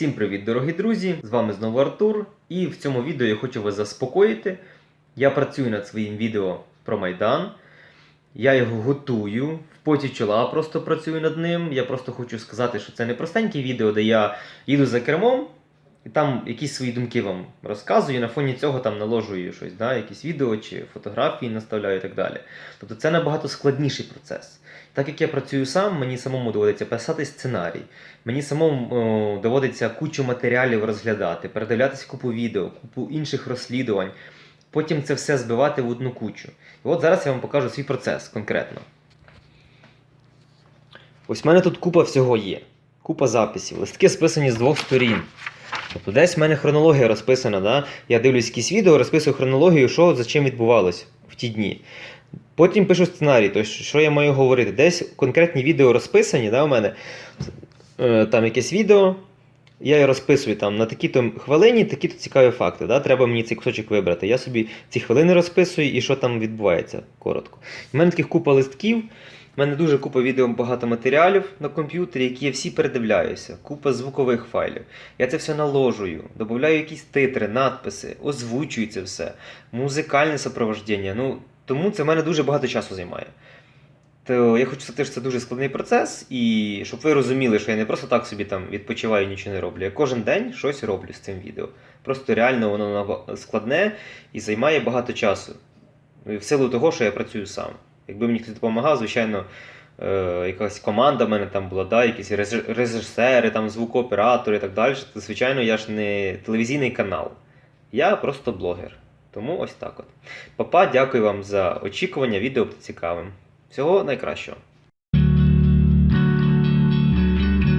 Всім привіт, дорогі друзі! З вами знову Артур. І в цьому відео я хочу вас заспокоїти. Я працюю над своїм відео про Майдан. Я його готую. В поті чола просто працюю над ним. Я просто хочу сказати, що це не простеньке відео, де я їду за кермом і там якісь свої думки вам розказую. і На фоні цього там наложую щось, да? якісь відео чи фотографії наставляю і так далі. Тобто це набагато складніший процес. Так як я працюю сам, мені самому доводиться писати сценарій. Мені самому о, доводиться кучу матеріалів розглядати, передивлятися купу відео, купу інших розслідувань, потім це все збивати в одну кучу. І от зараз я вам покажу свій процес конкретно. Ось в мене тут купа всього є. Купа записів. Листки списані з двох сторін. Тобто десь в мене хронологія розписана. Да? Я дивлюсь якісь відео, розписую хронологію, що за чим відбувалось в ті дні. Потім пишу сценарій, тобто, що я маю говорити. Десь конкретні відео розписані, да, у мене Е, там якесь відео. Я його розписую там на такі-то хвилині, такі-то цікаві факти. Да? Треба мені цей кусочок вибрати. Я собі ці хвилини розписую і що там відбувається коротко. У мене таких купа листків, у мене дуже купа відео, багато матеріалів на комп'ютері, які я всі передивляюся, купа звукових файлів. Я це все наложую, додаю якісь титри, надписи, озвучую це все, музикальне супроводження. Ну, тому це в мене дуже багато часу займає. То я хочу сказати, що це дуже складний процес, і щоб ви розуміли, що я не просто так собі там відпочиваю нічого не роблю. Я кожен день щось роблю з цим відео. Просто реально воно складне і займає багато часу. В силу того, що я працюю сам. Якби мені хтось допомагав, звичайно, е, якась команда в мене там була, да, якісь режисери, там, звукооператори і так далі, то, звичайно, я ж не телевізійний канал. Я просто блогер. Тому ось так от. Папа, дякую вам за очікування. Відео цікавим. Всього найкращого.